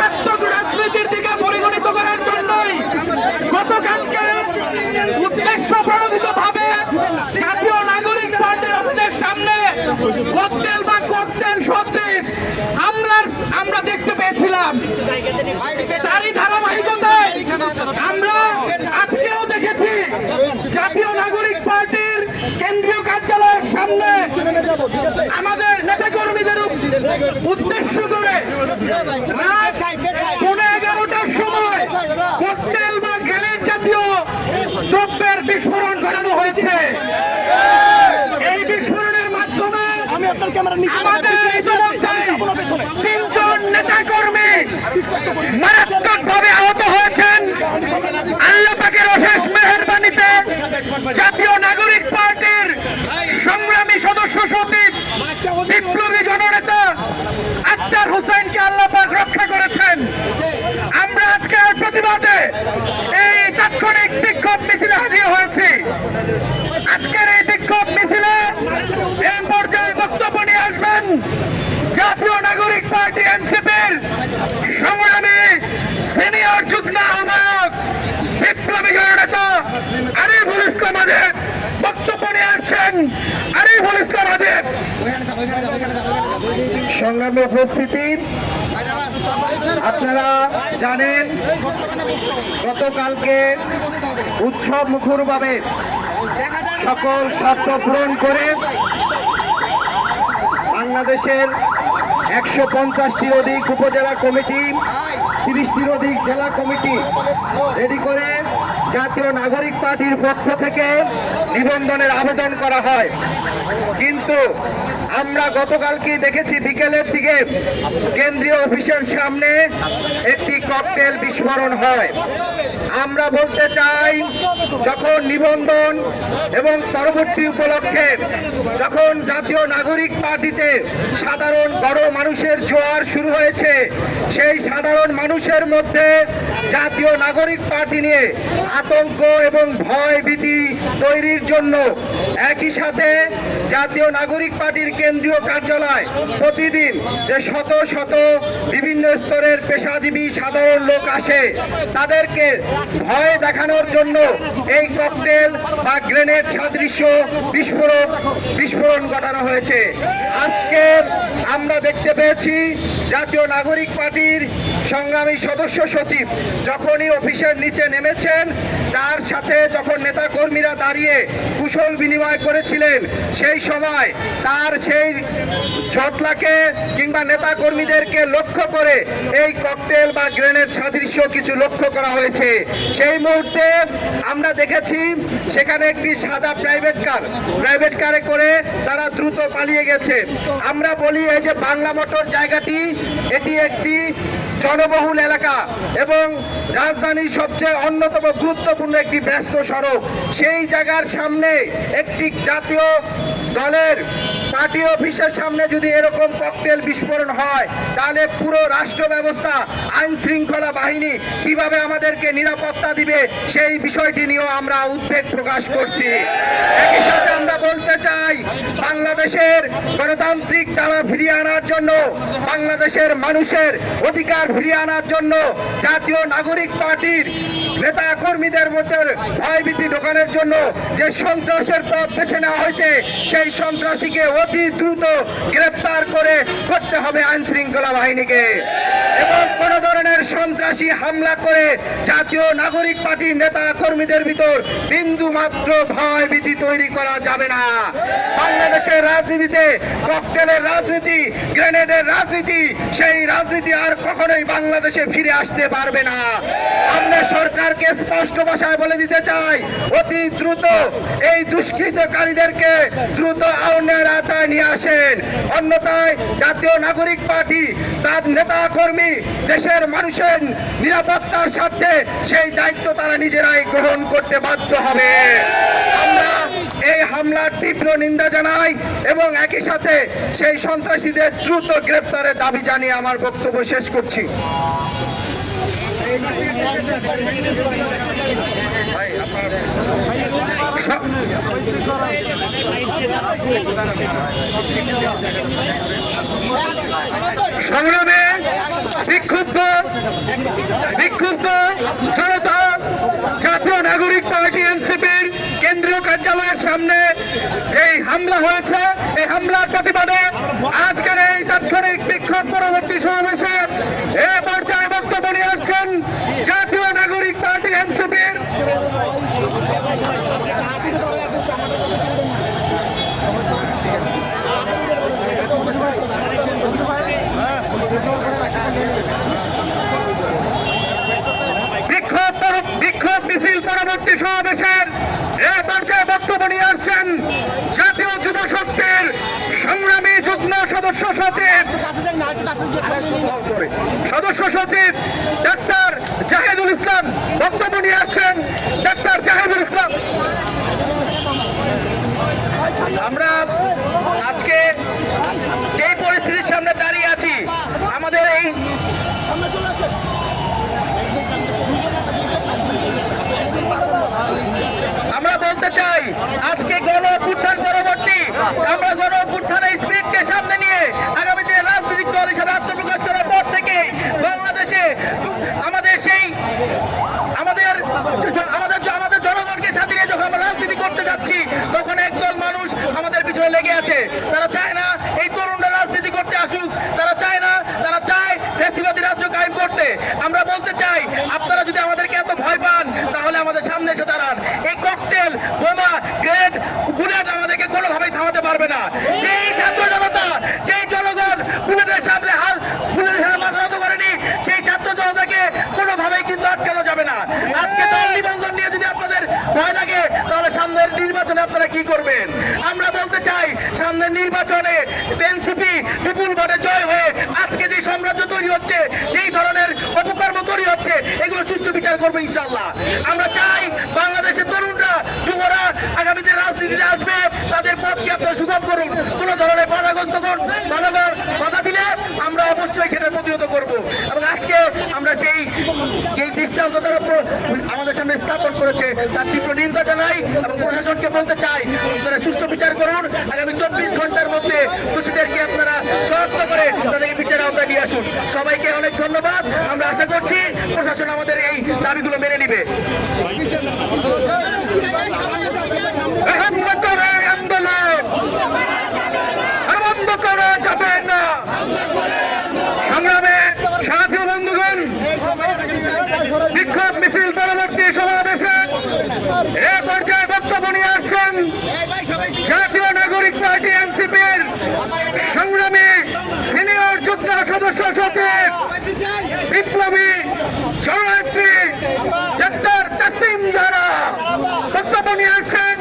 রাজনীতির দিকে পরিগণিত করার জন্যই গতকালকে উদ্দেশ্য প্রণোদিত ভাবে জাতীয় নাগরিক পার্টির সামনে বা হামলার আমরা দেখতে পেয়েছিলাম। তারই ধারাবাহিকতায় আমরা আজকেও দেখেছি জাতীয় নাগরিক পার্টির কেন্দ্রীয় কার্যালয়ের সামনে আমাদের নেতাকর্মীদের উদ্দেশ্য করে পৌনে এগারোটার সময় ককটেল বা গ্রেনেড জাতীয় দ্রব্যের বিস্ফোরণ ঘটানো হয়েছে। এই বিস্ফোরণের মাধ্যমে আমি আপনার ক্যামেরা নিচে আমাদের ইতিমধ্যে তিনজন নেতাকর্মী মারাত্মকভাবে আহত হয়েছেন। আল্লাহ পাকের অশেষ মেহরবানিতে জাতীয় নাগরিক পার্টির সংগ্রামী সদস্য সচিব বিপ্লবী আক্তার হোসেনকে আল্লাহ পাক রক্ষা করেছেন। আমরা আজকে আর প্রতিবাদে এই তাৎক্ষণিক বিক্ষোভ মিছিলে হাজির হয়েছি। আজকের এই বিক্ষোভ মিছিলে এই পর্যায়ে বক্তব্য নিয়ে আসবেন জাতীয় নাগরিক পার্টি এনসিপির সংগ্রামী সিনিয়র যুগ্ম আহ্বায়ক বিপ্লবী জননেতা আরিফুল ইসলাম আদের বক্তব্য নিয়ে আসছেন আরিফুল ইসলাম আদের সংগ্রামী উপস্থিতি। আপনারা জানেন, গতকালকে উৎসব মুখরভাবে সকল শর্ত পূরণ করে বাংলাদেশের একশো পঞ্চাশটির অধিক উপজেলা কমিটি, তিরিশটির অধিক জেলা কমিটি রেডি করে জাতীয় নাগরিক পার্টির পক্ষ থেকে নিবন্ধনের আবেদন করা হয়। কিন্তু আমরা গতকালকে দেখেছি বিকেলের দিকে কেন্দ্রীয় অফিসের সামনে একটি ককটেল বিস্ফোরণ হয়। আমরা বলতে চাই, যখন নিবন্ধন এবং পরবর্তী উপলক্ষে যখন জাতীয় নাগরিক পার্টিতে সাধারণ বড় মানুষের জোয়ার শুরু হয়েছে, সেই সাধারণ মানুষের মধ্যে জাতীয় নাগরিক পার্টি নিয়ে আতঙ্ক এবং ভয় ভীতি তৈরির জন্য একই সাথে জাতীয় নাগরিক পার্টির কেন্দ্রীয় কার্যালয় প্রতিদিন যে শত শত বিভিন্ন স্তরের পেশাজীবী সাধারণ লোক আসে, তাদেরকে ভয় দেখানোর জন্য এই ককটেল বা গ্রেনেড সাদৃশ্য বিস্ফোরক বিস্ফোরণ ঘটানো হয়েছে। আজকে আমরা দেখতে পেয়েছি জাতীয় নাগরিক পার্টির সংগ্রামী সদস্য সচিব যখনই অফিসের নিচে নেমেছেন, তার সাথে যখন নেতা কর্মীরা দাঁড়িয়ে কুশল বিনিময় করেছিলেন, সেই সময় তার সেই জটলাকে কিংবা নেতা কর্মীদেরকে লক্ষ্য করে এই ককটেল বা গ্রেনেড সাদৃশ্য কিছু লক্ষ্য করা হয়েছে। সেই মুহূর্তে আমরা দেখেছি সেখানে একটি সাদা প্রাইভেট কার প্রাইভেট কারে করে তারা দ্রুত পালিয়ে গেছে। আমরা বলি এই যে বাংলা মোটর জায়গাটি, এটি একটি জনবহুল এলাকা এবং রাজধানীর সবচেয়ে অন্যতম গুরুত্বপূর্ণ একটি ব্যস্ত সড়ক, সেই জায়গার সামনে একটি জাতীয় দলের পার্টি অফিসের সামনে যদি এরকম ককটেল বিস্ফোরণ হয়, তাহলে পুরো রাষ্ট্র ব্যবস্থা, আইন শৃঙ্খলা বাহিনী কীভাবে আমাদেরকে নিরাপত্তা দিবে, সেই বিষয়টি নিয়েও আমরা উদ্বেগ প্রকাশ করছি। একই সাথে আমরা বলতে চাই, বাংলাদেশের গণতান্ত্রিক ধারা ফিরিয়ে আনার জন্য, বাংলাদেশের মানুষের অধিকার ফিরিয়ে আনার জন্য জাতীয় নাগরিক পার্টির নেতা কর্মীদের মধ্যে ভয়ভীতি ঢোকানোর জন্য যে সন্ত্রাসের পথ বেছে নেওয়া হয়েছে, সেই সন্ত্রাসীকে অতি দ্রুত গ্রেপ্তার করে করতে হবে আইন শৃঙ্খলা বাহিনীকে। এবং কোন ধরনের সন্ত্রাসী হামলা করে জাতীয় নাগরিক পার্টির নেতা কর্মীদের ভিতর বিন্দু মাত্র ভয় ভীতি তৈরি করা যাবে না। বাংলাদেশের রাজনীতিতে ককটেলের রাজনীতি, গ্রেনেডের রাজনীতি, সেই রাজনীতি আর কখনোই বাংলাদেশে ফিরে আসতে পারবে না। আমরা সরকারকে স্পষ্ট ভাষায় বলে দিতে চাই, অতি দ্রুত এই দুষ্কৃতকারীদেরকে দ্রুত আইনের আওতায় নিয়ে আসেন। অন্যথায় জাতীয় নাগরিক পার্টি তার নেতা কর্মী দেশের মানুষের নিরাপত্তার স্বার্থে সেই দায়িত্ব তারা নিজেরাই গ্রহণ করতে বাধ্য হবে। আমরা এই হামলার তীব্র নিন্দা জানাই এবং একই সাথে সেই সন্ত্রাসীদের দ্রুত গ্রেপ্তারের দাবি জানিয়ে আমার বক্তব্য শেষ করছি। সংগ্রামে বিক্ষুব্ধ বিক্ষুব্ধ জনতা, জাতীয় নাগরিক পার্টি এনসিপির কেন্দ্রীয় কার্যালয়ের সামনে এই হামলা হয়েছে, এই হামলার প্রতিবাদে আজকের এই তাৎক্ষণিক বিক্ষোভ পরবর্তী সমাবেশে এ পর্যায়ে বক্তব্য নিয়ে আসছেন জাতীয় নাগরিক পার্টি এনসিপির বিক্ষোভ পর- বিক্ষোভ মিছিল পরবর্তী সমাবেশের পর্যায়ে বক্তব্য নিয়ে আসছেন জাতীয় যুব শক্তির সংগ্রামী যুগ্ম সদস্য সচিব সদস্য সচিব ডাক্তার জাহেদুল ইসলাম। বক্তব্য নিয়ে আসছেন ডাক্তার জাহেদুল ইসলাম। আমরা আজকে যে পরিস্থিতির সামনে দাঁড়িয়ে আছি, আমাদের এই বলতে চাই। আজকে গণ অভ্যুত্থান পরবর্তী। আমরা গণ অভ্যুত্থানের স্পিরিটকে সামনে নিয়ে আগামী দিনে রাজনৈতিক দল হিসাবে আত্মপ্রকাশ করার পর থেকে বাংলাদেশে আমাদের সেই আমাদের আমাদের আমাদের জনগণকে সাথে নিয়ে যখন আমরা রাজনীতি করতে যাচ্ছি, তখন একদল মানুষ আমাদের পিছনে লেগে আছে। তারা চায় না এই তরুণরা রাজনীতি করতে আসুক। তারা চায় না, তারা চায় ফেসিবাদী রাজ্য কায়েম করতে। আমরা বলতে চাই, আপনারা যদি আমাদেরকে এত ভয় পান, তাহলে আমাদের সামনে এসে দাঁড়ান। এই ককটেল বোমা গ্রেড বুলেট আমাদেরকে কোনোভাবেই থামাতে পারবে না। যেই ছাত্র জনতা, যেই জনগণ বুলেটের সামনে হাল বুলেটের মাথা নত করেনি, সেই ছাত্র জনতাকে কোনোভাবেই কিন্তু আটকানো যাবে না। আজকে দল নিবন্ধন নিয়ে যদি আপনাদের ভয় লাগে, তাহলে সামনের নির্বাচনে আপনারা কি করবেন? আমরা বলতে চাই, সামনের নির্বাচনে এনসিপি বিপুল ভোটে জয় হয়ে আজকে যে সাম্রাজ্য তৈরি হচ্ছে, যেই ধরনের অপকর্ম তৈরি হচ্ছে, এগুলো সুষ্ঠু বিচার করব ইনশাল্লাহ আমরা চাই বাংলাদেশের তরুণরা, যুবরা আগামীতে রাজনীতিতে আসবে, তাদের পথকে আপনারা সুগম করুন। কোনো ধরনের বাধাগ্রস্ত করুন বাধা বাধা দিলে আমরা অবশ্যই সেটা প্রতিহত করব। এবং আজকে আমরা সেই যেই দৃষ্টান্ত তারা আমাদের সামনে স্থাপন করেছে, তার তীব্র নিন্দা জানাই এবং প্রশাসনকে বলতে চাই, আপনারা সুষ্ঠু বিচার করুন। আগামী চব্বিশ ঘণ্টার মধ্যে দোষীদেরকে আপনারা শনাক্ত করে তাদেরকে বিচারের আওতায় নিয়ে আসুন। সবাইকে অনেক ধন্যবাদ। আমরা আশা করছি প্রশাসন আমাদের এই দাবিগুলো মেনে নিবে বন্ধ করে আন্দোলন আর বন্ধ করা যাবে না সংগ্রামে সাথী ও বন্ধুগণ বিক্ষোভ মিছিল পরবর্তী সমাবেশে এ পর্যায়ে বক্তব্য নিয়ে আসছেন জাতীয় নাগরিক পার্টি এনসিপির সংগ্রামী সিনিয়র যুগ্ম সদস্য সচিব বিপ্লবী জননেত্রী ডাক্তার তাসলিম জারা বক্তব্য নিয়ে আসছেন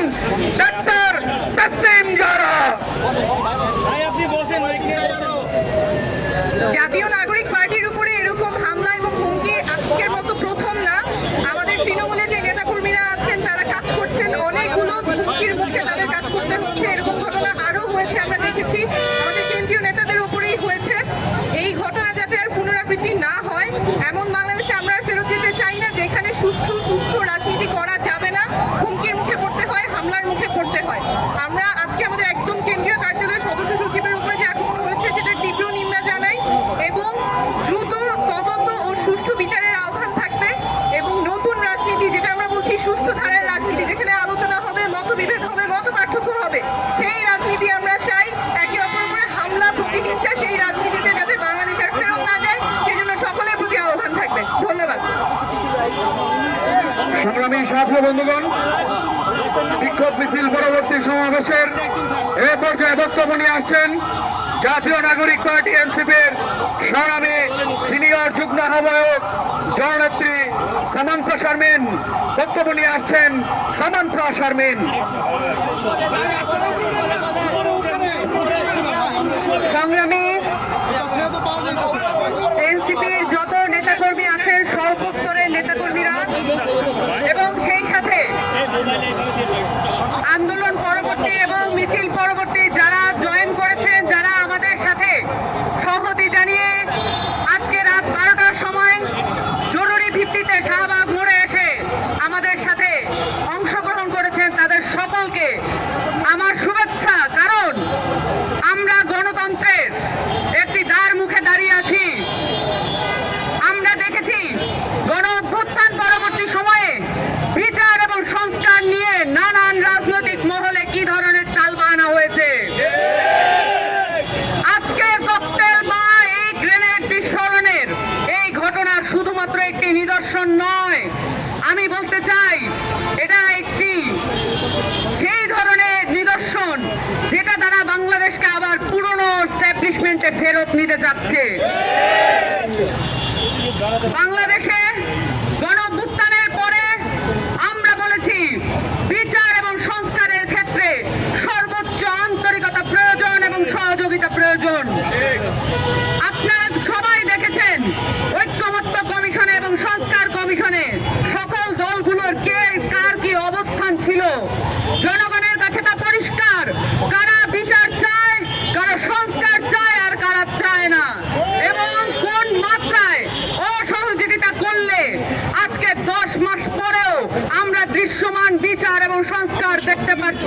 ডাক্তার তাসলিম জারা জাতীয় নাগরিক পার্টির উপরে এরকম হামলা এবং হুমকি আজকের মতো প্রথম না আমাদের তৃণমূলে যে নেতাকর্মীরা আছেন তারা কাজ করছেন অনেকগুলো হুমকির মুখে তাদের কাজ করতে হচ্ছে এরকম ঘটনা আরও হয়েছে আমরা দেখেছি আমাদের কেন্দ্রীয় নেতাদের উপরেই হয়েছে এই ঘটনা যাতে আর পুনরাবৃত্তি না হয় এমন বাংলাদেশে আমরা আর ফেরত যেতে চাই না যেখানে সুষ্ঠু সুস্থ রাজনীতি করা যাবে না হুমকির মুখে পড়তে হয় হামলার মুখে পড়তে হয় আমরা আজকে আমাদের একদম কেন্দ্রীয় কার্যালয়ের সদস্য সচিবের উপরে যে আক্রমণ হয়েছে সেটার তীব্র নিন্দা জানাই এবং দ্রুত তদন্ত ও সুষ্ঠু বিচারের আহ্বান থাকবে এবং নতুন রাজনীতি যেটা আমরা বলছি সুস্থ ধারার রাজনীতি যেখানে আলোচনা হবে মতবিভেদ হবে মত পার্থক্য হবে সেই রাজনীতি আমরা চাই একে অপর উপরে হামলা প্রতিহিংসা সেই রাজনীতিতে যাতে বাংলাদেশ আর ফেরত না যায় সেজন্য সকলের প্রতি আহ্বান থাকবে ধন্যবাদ সাথী বন্ধুগণ, বিক্ষোভ মিছিল পরবর্তী সমাবেশের এ পর্যায়ে বক্তব্য নিয়ে আসছেন জাতীয় নাগরিক পার্টি এনসিপির সংগ্রামী সিনিয়র যুগ্ম আহ্বায়ক, জননেত্রী সামান্থা শারমিন। বক্তব্য নিয়ে আসছেন সামান্থা শারমিন। সংগ্রামী এনসিপির যত নেতাকর্মী আছেন সর্বস্তরের নেতাকর্মীরা এবং সেই সাথে আন্দোলন পরবর্তী এবং মিছিল পরবর্তী যারা জয়েন করেছেন যারা আমাদের সাথে সংহতি জানিয়ে আজকে রাত বারোটার সময় জরুরি ভিত্তিতে শাহবাগ মোড়ে এসে আমাদের সাথে অংশগ্রহণ করেছেন তাদের সকলকে আমার শুভ ফেরত নিতে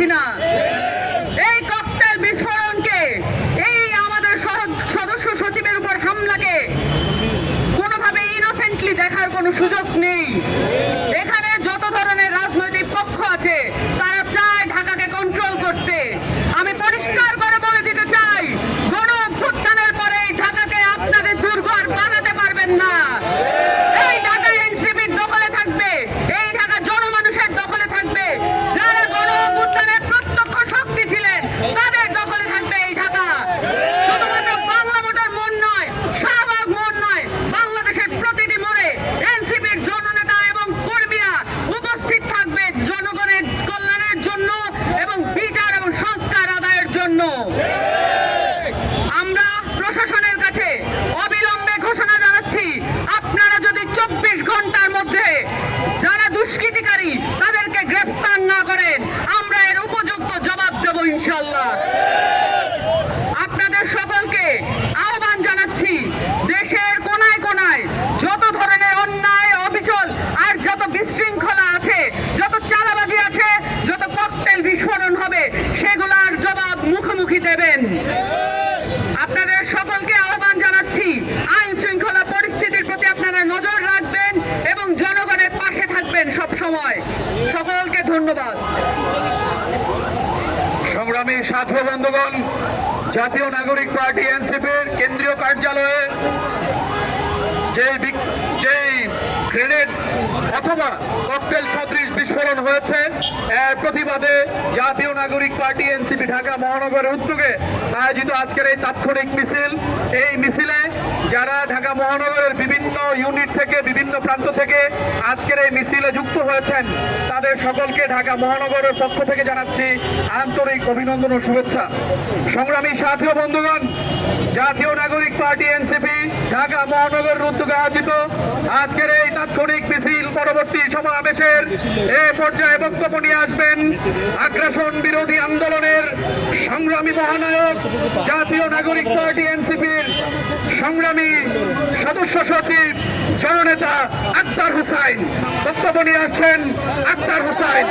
না এই ককটেল বিস্ফোরণকে এই আমাদের সহ- সদস্য সচিবের উপর হামলাকে কোনোভাবে ইনোসেন্টলি দেখার কোনো সুযোগ নেই এখানে যত ধরনের রাজনৈতিক পক্ষ আছে তারা চায় ঢাকাকে কন্ট্রোল করতে আমি পরিষ্কার করে বলে দিতে চাই গণ অভ্যুত্থানের পরে এই ঢাকাকে আপনাদের দুর্গ আর বানাতে পারবেন না এই ঢাকা এনসিপির দখলে থাকবে এই ঢাকা জনমানুষের দখলে থাকবে যারা গণ অভ্যুত্থানের প্রত্যক্ষ শক্তি ছিলেন তাদের দখলে থাকবে এই ঢাকা শুধুমাত্র বাংলা ভোটার মন নয় শাহবাগ মন নয় বাংলাদেশের প্রতিটি মোড়ে এনসিপির জননেতা এবং কর্মীরা উপস্থিত থাকবে জনগণের কল্যাণের জন্য এবং বিচার এবং সংস্কার আদায়ের জন্য আমরা প্রশাসনের কাছে অবিলম্বে ঘোষণা জানাচ্ছি আপনারা যদি চব্বিশ ঘণ্টার মধ্যে যারা দুষ্কৃতিকারী তাদেরকে গ্রেফতার না করেন আমরা এর উপযুক্ত জবাব দেব ইনশাল্লাহ আপনাদের সকলকে আহ্বান জানাচ্ছি, দেশের কোনায় কোনায় যত ধরনের অন্যায়, অবিচল আর যত বিশৃঙ্খলা আছে, যত চালাবাজি আছে, যত ককটেল বিস্ফোরণ হবে, সেগুলার জবাব মুখোমুখি দেবেন আপনাদের সকলকে আহ্বান জানাচ্ছি আইন শৃঙ্খলা পরিস্থিতির প্রতি আপনারা নজর রাখবেন এবং জনগণের পাশে থাকবেন সব সময় সকলকে ধন্যবাদ সংগ্রামী সাথী বন্ধুগণ, জাতীয় নাগরিক পার্টি এনসিপির কেন্দ্রীয় কার্যালয়ে যেই যেই গ্রেনেড অথবা ককটেল সদৃশ বিস্ফোরণ হয়েছে, এর প্রতিবাদে জাতীয় নাগরিক পার্টি এনসিপি ঢাকা মহানগরের উদ্যোগে আয়োজিত আজকের এই তাৎক্ষণিক মিছিল। এই মিছিলে যারা ঢাকা মহানগরের বিভিন্ন ইউনিট থেকে, বিভিন্ন প্রান্ত থেকে আজকের এই মিছিলে যুক্ত হয়েছেন, তাদের সকলকে ঢাকা মহানগরের পক্ষ থেকে জানাচ্ছি আন্তরিক অভিনন্দন ও শুভেচ্ছা। সংগ্রামী সাথী বন্ধুগণ জাতীয় নাগরিক পার্টি এনসিপি, ঢাকা মহানগর উদ্যোগে আয়োজিত আজকের এই তাৎক্ষণিক মিছিল পরবর্তী সমাবেশের এ পর্যায়ে বক্তব্য নিয়ে আসবেন আগ্রাসন বিরোধী আন্দোলনের সংগ্রামী মহানায়ক, জাতীয় নাগরিক পার্টি এনসিপির সংগ্রামী সদস্য সচিব, জননেতা আক্তার হুসাইন। বক্তব্য নিয়ে আসছেন আক্তার হুসাইন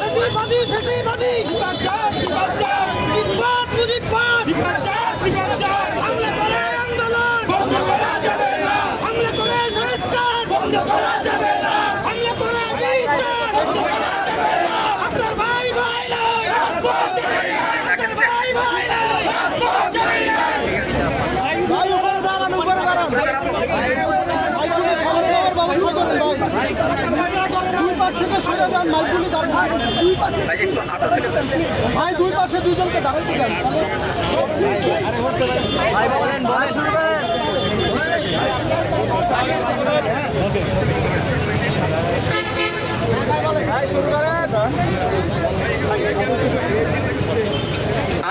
ফেসিবাদী ফেসিবাদী জিন্দাবাদ মুজিববাদ হামলা করে আন্দোলন হামলা করে সংস্কার হামলা করে বিচার আপনার ভাই ভাই নয় আপনার ভাই ভাই নয় ভাই উপরে দাঁড়ান উপরে দাঁড়ান মাইকুলি সামনে নেওয়ার ব্যবস্থা করুন ভাই দুই পাশ থেকে সরে যান মাইকুলি দাঁড়ান দুই পাশে। ভাই দুই পাশে দুজনকে দাঁড়াইতে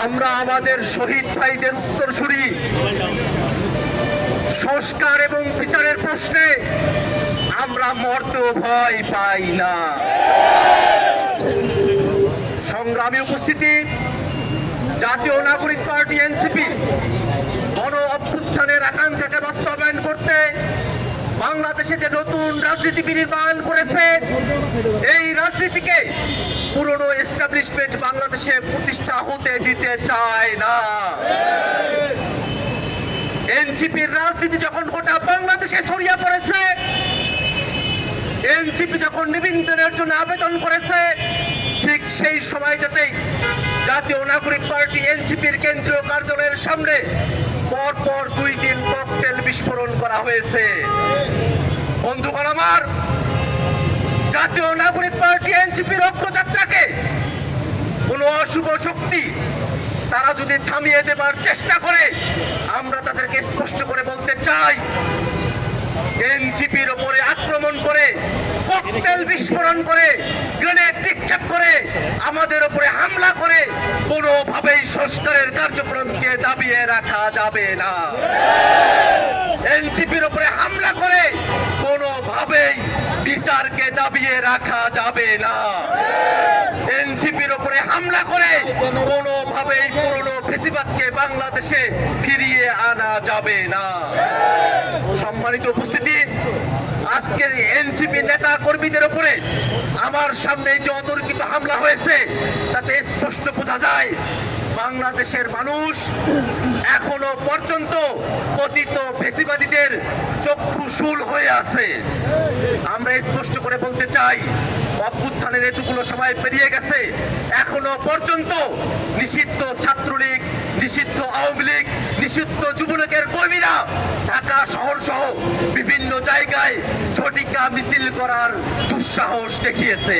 আমরা আমাদের শহীদ ভাইদের উত্তরসূরি সংস্কার এবং বিচারের প্রশ্নে আমরা মরতে ভয় পাই না। সংগ্রামী উপস্থিতি, জাতীয় নাগরিক পার্টি এনসিপি গণ অভ্যুত্থানের আকাঙ্ক্ষাকে বাস্তবায়ন করতে বাংলাদেশে যে নতুন রাজনীতি বিনির্মাণ করেছে, এই রাজনীতিকে পুরনো এস্টাবলিশমেন্ট বাংলাদেশে প্রতিষ্ঠা হতে দিতে চায় না। এনসিপির রাজনীতি যখন গোটা বাংলাদেশে ছড়িয়ে পড়েছে এনসিপি যখন নিবন্ধনের জন্য আবেদন করেছে, ঠিক সেই সময় সময়টাতেই জাতীয় নাগরিক পার্টি এনসিপির কেন্দ্রীয় কার্যালয়ের সামনে পরপর দুই দিন ককটেল বিস্ফোরণ করা হয়েছে। বন্ধুগণ আমার, জাতীয় নাগরিক পার্টি এনসিপির অগ্রযাত্রাকে কোনো অশুভ শক্তি তারা যদি থামিয়ে দেবার চেষ্টা করে, আমরা তাদেরকে স্পষ্ট করে বলতে চাই এনসিপির ওপরে আক্রমণ করে, ককটেল বিস্ফোরণ করে, গ্রেনেড নিক্ষেপ করে, আমাদের ওপরে হামলা করে, কোনোভাবেই সংস্কারের কার্যক্রমকে দাবিয়ে রাখা যাবে না। এনসিপির উপরে হামলা দাবিয়ে রাখা যাবে না। এনসিপির উপরে হামলা করে কোনোভাবেই পুরনো ফেসিবাদকে বাংলাদেশে ফিরিয়ে আনা যাবে না। সম্মানিত উপস্থিতি আজকের এনসিপি নেতা কর্মীদের উপরে আমার সামনে যে অতর্কিত হামলা হয়েছে, তাতে স্পষ্ট বোঝা যায় বাংলাদেশের মানুষ এখনও পর্যন্ত পতিত ফেসিবাদীদের চক্ষুশূল হয়ে আছে। আমরা স্পষ্ট করে বলতে চাই, অভ্যুত্থানের এতগুলো সময় পেরিয়ে গেছে, এখনও পর্যন্ত নিষিদ্ধ ছাত্রলীগ, নিষিদ্ধ আওয়ামী লীগ, নিষিদ্ধ যুবলীগের কর্মীরা ঢাকা শহর সহ বিভিন্ন জায়গায় ঝটিকা মিছিল করার দুঃসাহস দেখিয়েছে।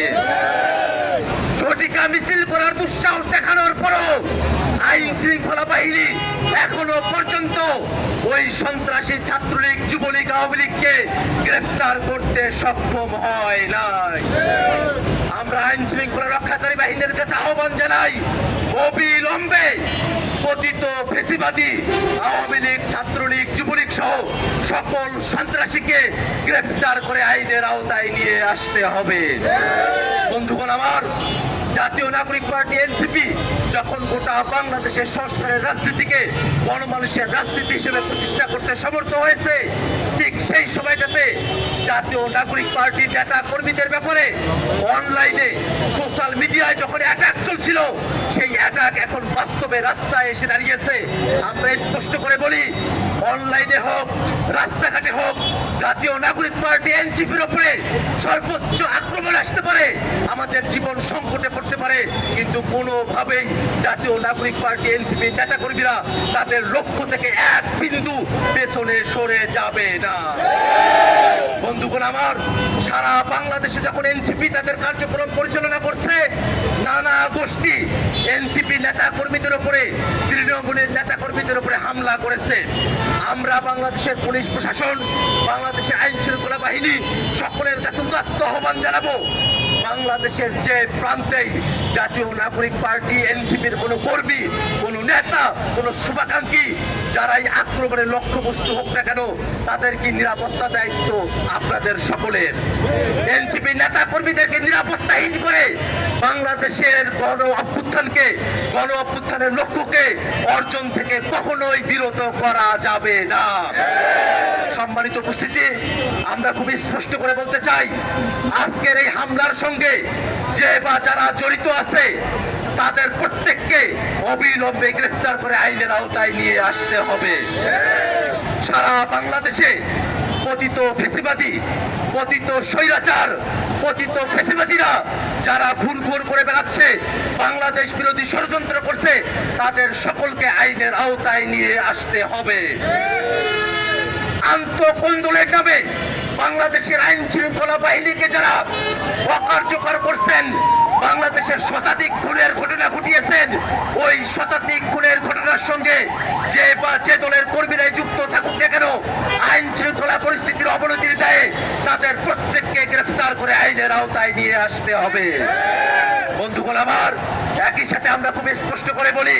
ঝটিকা মিছিল করার দুঃসাহস দেখানোর পরও আইন শৃঙ্খলা বাহিনী এখনও পর্যন্ত ওই সন্ত্রাসী ছাত্রলীগ, যুবলীগ, আওয়ামী লীগকে গ্রেফতার করতে সক্ষম হয় নাই। আমরা আইন শৃঙ্খলা রক্ষাকারী বাহিনীর কাছে আহ্বান জানাই, অবিলম্বে পতিত ফেসিবাদী আওয়ামী লীগ, ছাত্রলীগ, যুবলীগ সহ সকল সন্ত্রাসীকে গ্রেফতার করে আইনের আওতায় নিয়ে আসতে হবে। বন্ধুগণ আমার জাতীয় নাগরিক পার্টি, এনসিপি, যখন গোটা বাংলাদেশের সংস্কারের রাজনীতিকে গণমানুষের রাজনীতি হিসেবে প্রতিষ্ঠা করতে সমর্থ হয়েছে, ঠিক সেই সময়টাতে জাতীয় নাগরিক পার্টির নেতা কর্মীদের ব্যাপারে অনলাইনে, সোশ্যাল মিডিয়ায় যখন অ্যাটাক চলছিল, সেই অ্যাটাক এখন বাস্তবে রাস্তায় এসে দাঁড়িয়েছে। আমরা স্পষ্ট করে বলি অনলাইনে হোক, রাস্তাঘাটে হোক, জাতীয় নাগরিক পার্টি, এনসিপির ওপরে সর্বোচ্চ আক্রমণ আসতে পারে। আমাদের জীবন সংকটে পড়তে পারে, কিন্তু কোনোভাবেই জাতীয় নাগরিক পার্টি, এনসিপি নেতা কর্মীরা তাদের লক্ষ্য থেকে এক বিন্দু পেছনে সরে যাবে না। বন্ধুগণ আমার সারা বাংলাদেশে যখন এনসিপি তাদের কার্যক্রম পরিচালনা করছে, নানা গোষ্ঠী এনসিপি নেতা কর্মীদের উপরে, তৃণমূলের নেতা কর্মীদের উপরে হামলা করেছে। আমরা বাংলাদেশের পুলিশ প্রশাসন, বাংলাদেশের আইন শৃঙ্খলা বাহিনী সকলের কাছে উদাত্ত আহ্বান জানাব। বাংলাদেশের যে প্রান্তেই জাতীয় নাগরিক পার্টি, এনসিপির কোনো কর্মী, কোনো নেতা, কোনো শুভাকাঙ্ক্ষী যারাই আক্রমণের লক্ষ্যবস্তু হোক না কেন, তাদের কি নিরাপত্তা দায়িত্ব আপনাদের সকলের? এনসিপি নেতা কর্মীদেরকে নিরাপত্তাহীন করে বাংলাদেশের গণ অভ্যুত্থানকে, গণ অভ্যুত্থানের লক্ষ্যকে অর্জন থেকে কখনোই বিরত করা যাবে না। সম্মানিত উপস্থিতি, আমরা খুবই স্পষ্ট করে বলতে চাই, আজকের এই হামলার সঙ্গে যে বা যারা জড়িত আছে তাদের প্রত্যেককে অবিলম্বে গ্রেফতার করে আইনের আওতায় নিয়ে আসতে হবে। সারা বাংলাদেশে পতিত ফেসিবাদী, পতিত স্বৈরাচার, পতিত ফেসিবাদীরা যারা ঘুর ঘুর করে বেড়াচ্ছে, বাংলাদেশ বিরোধী ষড়যন্ত্র করছে, তাদের সকলকে আইনের আওতায় নিয়ে আসতে হবে। আন্তঃকন্দলের নামে বাংলাদেশের আইন শৃঙ্খলা বাহিনীকে যারা অকার্যকর করছেন, বাংলাদেশের শতাধিক খুনের ঘটনা ঘটিয়েছেন, ওই শতাধিক খুনের ঘটনার সঙ্গে যে বা যে দলের কর্মীরাই যুক্ত থাকুক না কেন, আইন শৃঙ্খলা পরিস্থিতির অবনতির দায়ে তাদের প্রত্যেককে গ্রেফতার করে আইনের আওতায় নিয়ে আসতে হবে। বন্ধুগণ, আমার একই সাথে আমরা খুব স্পষ্ট করে বলি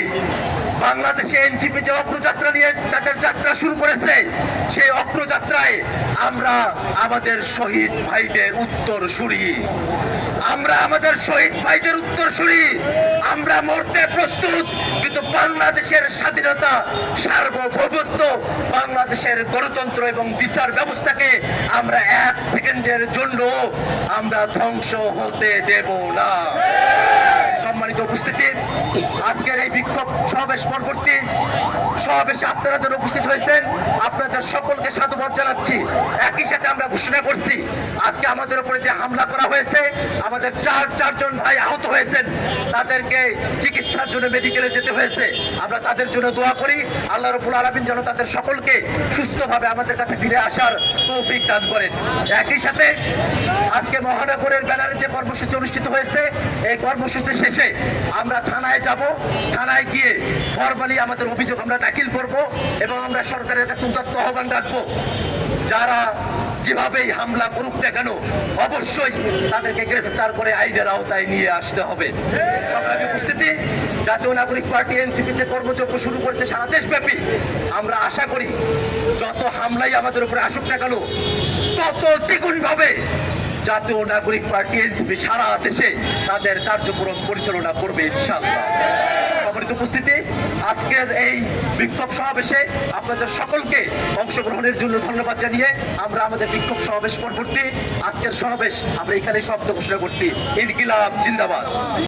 বাংলাদেশে এনসিপি যে অগ্রযাত্রা নিয়ে তাদের যাত্রা শুরু করেছে, সেই অগ্রযাত্রায় আমরা আমাদের শহীদ ভাইদের উত্তর শুরি আমরা আমাদের শহীদ ভাইদের উত্তর শুরি আমরা মরতে প্রস্তুত, কিন্তু বাংলাদেশের স্বাধীনতা, সার্বভৌমত্ব, বাংলাদেশের গণতন্ত্র এবং বিচার ব্যবস্থাকে আমরা এক সেকেন্ডের জন্য আমরা ধ্বংস হতে দেব না। সম্মানিত উপস্থিতি। আজকের এই বিক্ষোভ সমাবেশ পরবর্তী সমাবেশে আপনারা যারা উপস্থিত হয়েছেন, আপনাদের সকলকে সাধুবাদ জানাচ্ছি। একই সাথে আমরা ঘোষণা করছি আজকে আমাদের উপরে যে হামলা করা হয়েছে, আমাদের চার চারজন ভাই আহত হয়েছেন, তাদেরকে চিকিৎসার জন্য মেডিকেলে যেতে হয়েছে। আমরা তাদের জন্য দোয়া করি, আল্লাহ রবুল আলমিন যেন তাদের সকলকে সুস্থভাবে আমাদের কাছে ফিরে আসার তৌফিক দান করেন। একই সাথে আজকে মহানগরের ব্যানারে যে কর্মসূচি অনুষ্ঠিত হয়েছে, এই কর্মসূচি শেষে আমরা থানায় যাব। থানায় গিয়ে ফরমালি আমাদের অভিযোগ আমরা দাখিল করব এবং আমরা সরকারের কাছে উদাত্ত আহ্বান রাখব। যারা যেভাবেই হামলা করুক না কেন, অবশ্যই তাদেরকে গ্রেফতার করে আইনের আওতায় নিয়ে আসতে হবে। উপস্থিতি, জাতীয় নাগরিক পার্টি এনসিপি যে কর্মযজ্ঞ শুরু করেছে সারা দেশব্যাপী, আমরা আশা করি যত হামলাই আমাদের উপরে আসুক না কেন, তত দ্বিগুণ ভাবে জাতীয় নাগরিক পার্টি এনসিপি সারা দেশে তাদের কার্যক্রম পরিচালনা করবে ইনশাআল্লাহ। সম্মানিত উপস্থিতি, আজকের এই বিক্ষোভ সমাবেশে আপনাদের সকলকে অংশগ্রহণের জন্য ধন্যবাদ জানিয়ে আমরা আমাদের বিক্ষোভ সমাবেশ পরবর্তী আজকের সমাবেশ আমরা এখানে শব্দ ঘোষণা করছি। ইনকিলাব, জিন্দাবাদ।